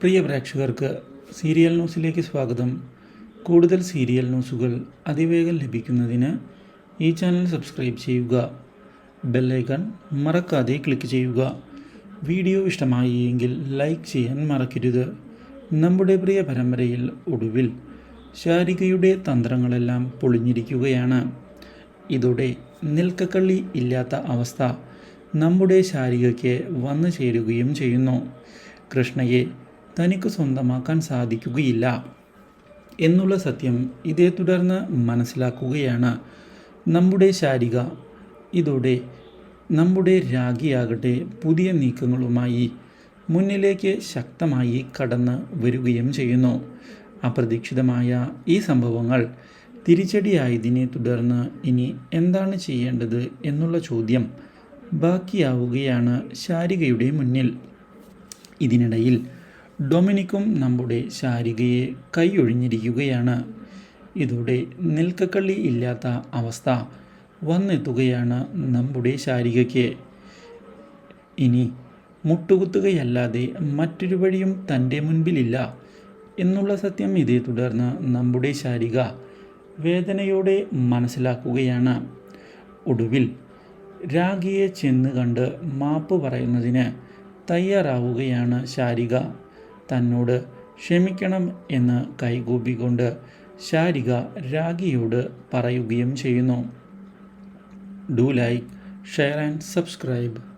പ്രിയ പ്രേക്ഷകർക്ക് സീരിയൽ ന്യൂസിലേക്ക് സ്വാഗതം. കൂടുതൽ സീരിയൽ ന്യൂസുകൾ അതിവേഗം ലഭിക്കുന്നതിന് ഈ ചാനൽ സബ്സ്ക്രൈബ് ചെയ്യുക. ബെല്ലൈക്കൺ മറക്കാതെ ക്ലിക്ക് ചെയ്യുക. വീഡിയോ ഇഷ്ടമായി എങ്കിൽ ലൈക്ക് ചെയ്യാൻ മറക്കരുത്. നമ്മുടെ പ്രിയ പരമ്പരയിൽ ഒടുവിൽ ശാരികയുടെ തന്ത്രങ്ങളെല്ലാം പൊളിഞ്ഞിരിക്കുകയാണ്. ഇതോടെ നിൽക്കക്കള്ളി ഇല്ലാത്ത അവസ്ഥ നമ്മുടെ ശാരികയ്ക്ക് വന്നു ചേരുകയും ചെയ്യുന്നു. കൃഷ്ണയെ തനിക്ക് സ്വന്തമാക്കാൻ സാധിക്കുകയില്ല എന്നുള്ള സത്യം ഇതേ തുടർന്ന് മനസ്സിലാക്കുകയാണ്. നമ്മുടെ ശാരിക ഇതോടെ നമ്മുടെ രാഗിയാകട്ടെ പുതിയ നീക്കങ്ങളുമായി മുന്നിലേക്ക് ശക്തമായി കടന്ന് വരികയും ചെയ്യുന്നു. അപ്രതീക്ഷിതമായ ഈ സംഭവങ്ങൾ തിരിച്ചടിയായതിനെ തുടർന്ന് ഇനി എന്താണ് ചെയ്യേണ്ടത് എന്നുള്ള ചോദ്യം ബാക്കിയാവുകയാണ് ശാരികയുടെ മുന്നിൽ. ഇതിനിടയിൽ ഡൊമിനിക്കും നമ്മുടെ ശാരികയെ കൈയൊഴിഞ്ഞിരിക്കുകയാണ്. ഇതോടെ നിൽക്കക്കള്ളി ഇല്ലാത്ത അവസ്ഥ വന്നെത്തുകയാണ് നമ്മുടെ ശാരികയ്ക്ക്. ഇനി മുട്ടുകുത്തുകയല്ലാതെ മറ്റൊരു വഴിയും തന്റെ മുൻപിലില്ല എന്നുള്ള സത്യം ഇതേ തുടർന്ന് നമ്മുടെ ശാരിക വേദനയോടെ മനസ്സിലാക്കുകയാണ്. ഒടുവിൽ രാഗിയെ ചെന്ന് കണ്ട് മാപ്പ് പറയുന്നതിന് തയ്യാറാവുകയാണ് ശാരിക. തന്നോട് ക്ഷമിക്കണം എന്ന് കൈകൂപ്പിക്കൊണ്ട് ശാരിക രാഗിയോട് പറയുകയും ചെയ്യുന്നു. Do like share and subscribe